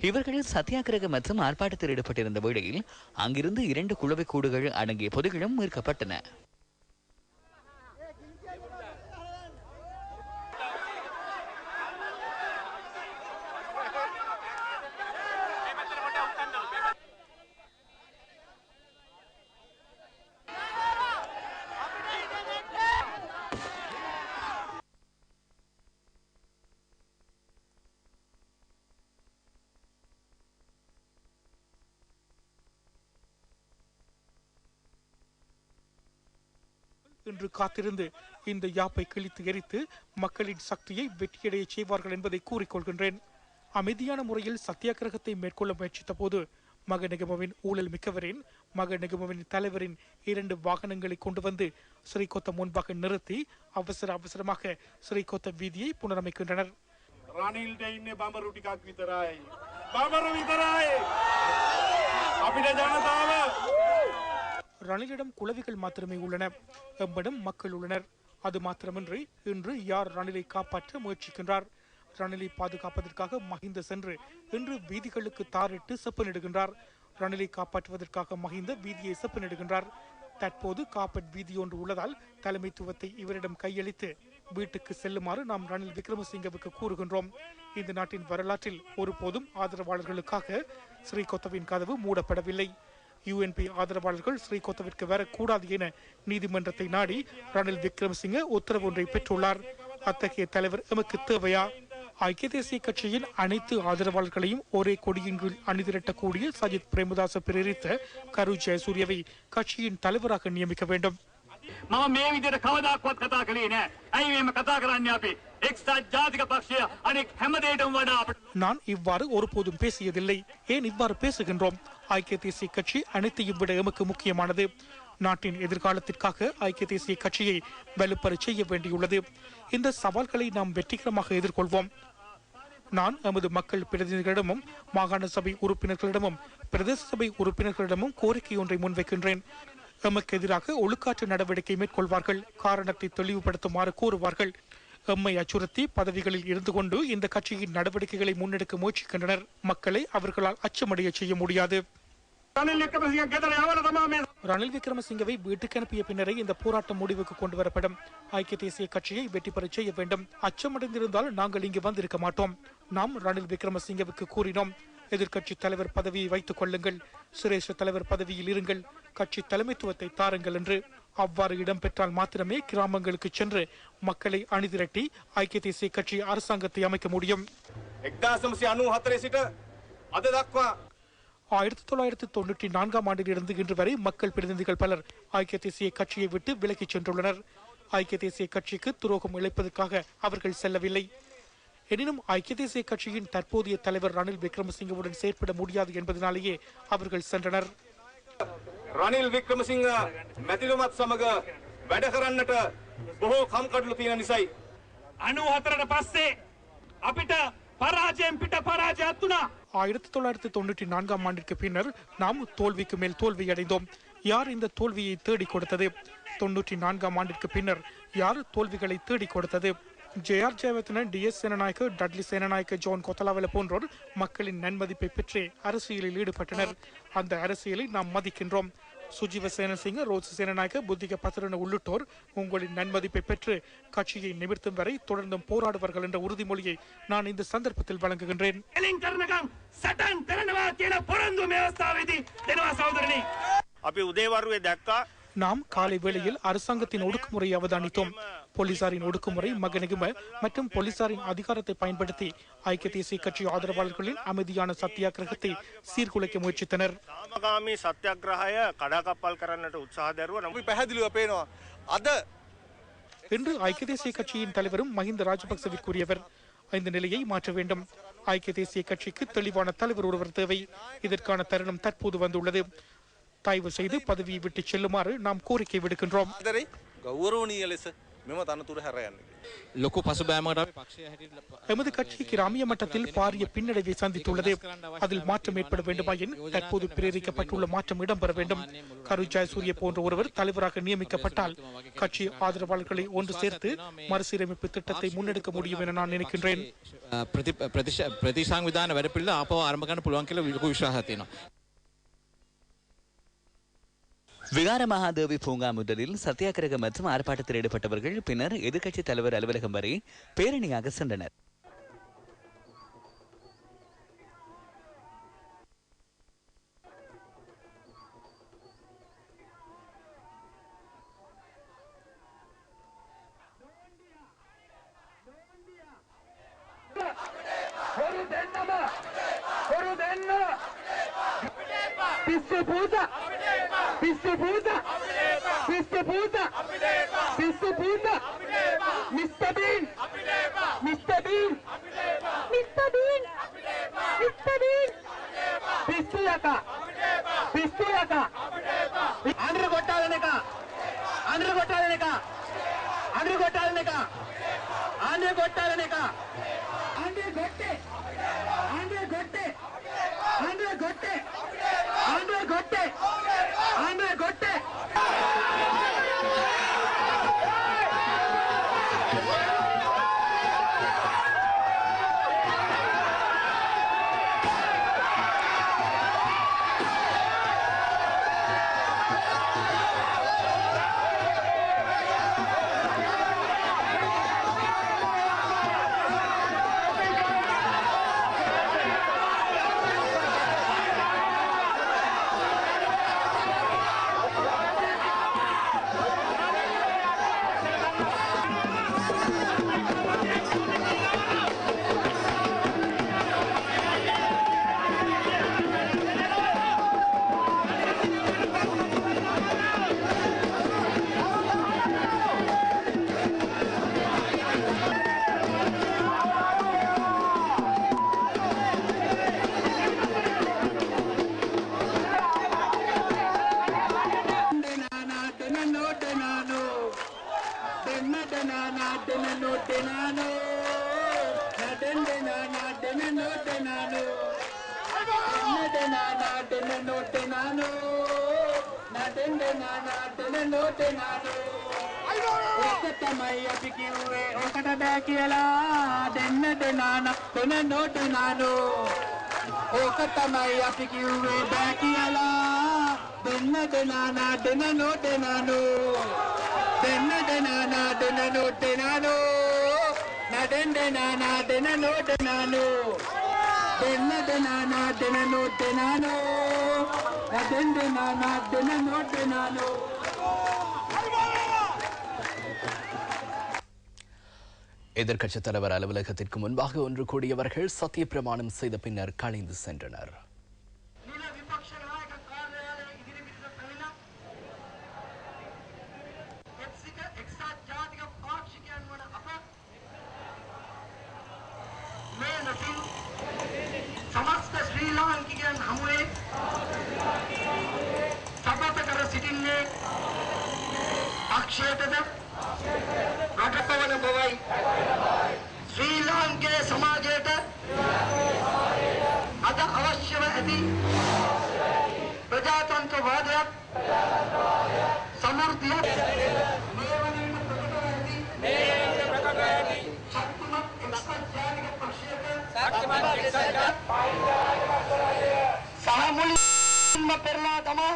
இவர்கள் சத்தியாகிரக மற்றும் ஆர்ப்பாட்டத்தில் ஈடுபட்டிருந்த வேளையில் அங்கிருந்து இரண்டு குழுவை கூடுகள் அடங்கிய பொதுகளும் மீட்கப்பட்டன. என்று காத்திருந்து இந்த யாப்பை கிழித்து எரித்து மக்களின் சக்தியை வெற்றியடைய செய்வார்கள் என்பதை கூறிக்கொள்கின்றேன் அமைதியான முறையில் சத்தியாகிரகத்தை மேற்கொள்ள முயற்சித்த போது மகநிகமவின் ஊழல் மிக்கவரின் மகநிகமவின் தலைவரின் இரண்டு வாகனங்களை கொண்டு வந்து ஸ்ரீகொத்த முன்பாக நிறுத்தி அவசர அவசரமாக ஸ்ரீகொத்த வீதியை புனரமைக்கின்றனர் රනිල්ට ඉන්න බඹරු ටිකක් විතරයි. බඹරු විතරයි. අපිට ජනතාව ரணிலிடம் குளவிகள் மாத்திரமே உள்ளன. எம்மிடம் மக்கள் உள்ளனர். அது மாத்திரமின்றி இன்று யார் ரணிலை காப்பாற்ற முயற்சிக்கின்றார்? ரணிலை பாதுகாப்பதற்காக மஹிந்த சென்று இன்று வீதிகளுக்கு தாரிட்டு செப்பனிடுகின்றார். ரணிலை காப்பாற்றுவதற்காக மஹிந்த வீதியை செப்பனிடுகின்றார். தற்போது காப்பட் வீதி ஒன்று உள்ளதால் தலைமைத்துவத்தை இவரிடம் கையளித்து வீட்டுக்கு செல்லுமாறு நாம் ரணில் விக்ரமசிங்கவுக்கு கூறுகின்றோம். இந்த நாட்டின் வரலாற்றில் ஒருபோதும் ஆதரவாளர்களுக்காக ஸ்ரீகொத்தவின் கதவு மூடப்படவில்லை. யுஎன்பி ஆதரவாளர்கள் ஸ்ரீகோத்தவிற்கு வரக்கூடாது என நீதிமன்றத்தை நாடி ரணில் விக்ரமசிங்க உத்தரவு ஒன்றை பெற்றுள்ளார். அத்தகைய தலைவர் எமக்கு தேவையா? ஐக்கிய தேசிய கட்சியின் அனைத்து ஆதரவாளர்களையும் ஒரே கொடியின் கீழ் அணிதிரட்டக்கூடிய சஜித் பிரேமதாச பிரேரித்த கரு ஜெயசூரியவை கட்சியின் தலைவராக நியமிக்க வேண்டும். நான் இவ்வாறு ஒருபோதும் பேசியதில்லை. ஏன் இவ்வாறு பேசுகின்றோம்? ஐக்கிய தேசிய கட்சி அனைத்தையும் விட எமக்கு முக்கியமானது. நாட்டின் எதிர்காலத்திற்காக ஐக்கிய தேசிய கட்சியை வலுப்பெற செய்ய வேண்டியுள்ளது. இந்த சவால்களை நாம் வெற்றிகரமாக எதிர்கொள்வோம். நான் நமது மக்கள் பிரதிநிதிகளிடமும் மாகாண சபை உறுப்பினர்களிடமும் பிரதேச சபை உறுப்பினர்களிடமும் கோரிக்கை ஒன்றை முன்வைக்கின்றேன். எமக்கு எதிராக ஒழுக்காற்று நடவடிக்கை மேற்கொள்வார்கள். காரணத்தை தெளிவுபடுத்துமாறு கூறுவார்கள். எம்மை அச்சுறுத்தி பதவிகளில் இருந்து கொண்டு இந்த கட்சியின் நடவடிக்கைகளை முன்னெடுக்க முயற்சிக்கின்றனர். மக்களை அவர்களால் அச்சமடைய செய்ய முடியாது. ரணில் விக்ரமசிங்கவை வீட்டுக்கு அனுப்பிய பின்னரே இந்த போராட்டம் முடிவுக்கு கொண்டு வரப்படும். ஐக்கிய தேசிய கட்சியை வெற்றி பெற செய்ய வேண்டும். அச்சமடைந்திருந்தால் நாங்கள் இங்கு வந்திருக்க மாட்டோம். நாம் ரணில் விக்ரமசிங்கவுக்கு கூறினோம். எதிர்கட்சி தலைவர் பதவியை வைத்துக் கொள்ளுங்கள். சுரேஷ தலைவர் பதவியில் இருங்கள். கட்சி தலைமைத்துவத்தை தாருங்கள் என்று. அவ்வாறு இடம்பெற்றால் மாத்திரமே கிராமங்களுக்கு சென்று மக்களை அணிதிரட்டி ஐக்கிய தேசிய கட்சி அரசாங்கத்தை அமைக்க முடியும். ஆயிரத்தி தொள்ளாயிரத்தி தொண்ணூற்றி நான்காம் ஆண்டிலிருந்து இன்று வரை மக்கள் பிரதிநிதிகள் பலர் ஐக்கிய தேசிய கட்சியை விட்டு விலகிச் சென்றுள்ளனர். ஐக்கிய தேசிய கட்சிக்கு துரோகம் இழைப்பதற்காக அவர்கள் செல்லவில்லை. எனினும் ஐக்கிய தேசிய கட்சியின் தற்போதைய தலைவர் ரணில் விக்ரமசிங்கவுடன் செயற்பட முடியாது என்பதனாலேயே அவர்கள் சென்றனர். රනිල් වික්‍රමසිංහ මැතිලුමත් සමග වැඩ කරන්නට බොහෝ කම්කටලු තියෙන නිසයි. අනු හතරට පස්සේ අපිට පරාජයෙන් පිට පරාජයක් වුණා. ஆயிரத்தி தொள்ளாயிரத்தி தொண்ணூற்றி நான்காம் ஆண்டிற்கு பின்னர் நாம் தோல்விக்கு மேல் தோல்வி அடைந்தோம் யார் இந்த தோல்வியை தேடிக் கொடுத்தது தொண்ணூற்றி நான்காம் ஆண்டிற்கு பின்னர் யார் தோல்விகளை தேடிக் கொடுத்தது JR Jayewardene D S Senanayake டட்லி Senanayake zone Kotelawala போன்றோர் மக்களின் நன்மதிப்பை பெற்று அரசியலில் ஈடுபட்டனர் அந்த அரசியலை நாம் மதிக்கின்றோம் சுஜீவ சேனசிங்க ரோஸ் சேனநாயக்க புத்திக பத்திரன உள்ளிட்டோர் உங்களின் நன்மதிப்பை பெற்று கட்சியை நிமிர்த்தும் வரை தொடர்ந்தும் போராடுவார்கள் என்ற உறுதிமொழியை நான் இந்த சந்தர்ப்பத்தில் வழங்குகின்றேன் එලින් කරනකම් සටන් කරනවා කියන පොරොන්දු මේ අවස්ථාවේදී දෙනවා සහෝදරනි. අපි උදේවරුවේ දැක්කා நாம் காலை வேளையில் அரசாங்கத்தின் ஒடுக்குமுறையை அவதானித்தோம். போலீசாரின் ஒடுக்குமுறை மகனிகும மற்றும் போலீசாரின் அதிகாரத்தை பயன்படுத்தி ஐக்கிய தேசிய கட்சி ஆதரவாளர்களின் அமைதியான சத்தியாகிரகத்தை சீர்குலைக்க முயற்சித்தனர். அத என்று ஐக்கிய தேசிய கட்சியின் தலைவரும் மஹிந்த ராஜபக்சவி கூறியவர் இந்த நிலையை மாற்ற வேண்டும். ஐக்கிய தேசிய கட்சிக்கு தெளிவான தலைவர் ஒருவர் தேவை. இதற்கான தருணம் தற்போது வந்துள்ளது. தயவு செய்து பதவியை விட்டு செல்லுமாறு நாம் கோரிக்கை விடுக்கின்றோம். எமது கட்சிக்கு ராமிய மட்டத்தில் பாரிய பின்னடைவை சந்தித்துள்ளது. அதில் மாற்றம் ஏற்பட வேண்டுமாயின் தற்போது பிரேரிக்கப்பட்டுள்ள மாற்றம் இடம்பெற வேண்டும். கரு ஜெயசூரிய போன்ற ஒருவர் தலைவராக நியமிக்கப்பட்டால் கட்சி ஆதரவாளர்களை ஒன்று சேர்த்து மறுசீரமைப்பு திட்டத்தை முன்னெடுக்க முடியும் என நான் நினைக்கின்றேன். பிரதி பிரதிசாங் விதான வரப்பில் அப்போ ஆரம்பக்கான புலுவாங்கில் விசுவாசத்தினோம் விகார மகாதேவி பூங்கா முதலில் சத்தியாகிரக மற்றும் ஆர்ப்பாட்டத்தில் ஈடுபட்டவர்கள் பின்னர் எதிர்க்கட்சித் தலைவர் அலுவலகம் வரை பேரணியாக சென்றனர். Disputa! పిస్సు పూత పిస్సు పూత పిస్సు పూత mister Bean. Mister Bean. Mister Bean. Mister కొట్టాలనక అండ్రు కొట్టాలనక అండ్రు కొట్టాలనక ఆండ్రు కొట్టాలనక ఆంధ్ర కొట్టే. ఆంధ్ర కొట్టే. ఆంధ్ర కొట్టే. ఆంధ్ర కొట్టే. I'm a good deme no denano. Na den denana deme no denano. Na denana deme no. Na den denano. My Apicue, Okata Bakiala, then Nadenana, then a note and I know. Okata my Apicue, Bakiala, then Nadenana, then a note and I know. నాడు தலைவர் அலுவலகத்திற்கு முன்பாக ஒன்று கூடியவர்கள் சத்திய பிரமாணம் செய்த பின்னர் கலைந்து சென்றனர் පක්ෂයටද රටපවන බවයි. ශ්‍රී ලාංකේය සමාජයට අද අවශ්‍යව ඇති ප්‍රජාතන්ත්‍රවාදයක් සමෘද්ධිය මේ වනවිට ප්‍රකට ඇති මේ ප්‍රකට ඇති ශක්තිමත් එක්සත් ජාතික පක්ෂයක ශක්තිමත් එක්සත් ජාතික පක්ෂය සහ මුලින්ම පෙරලා තමයි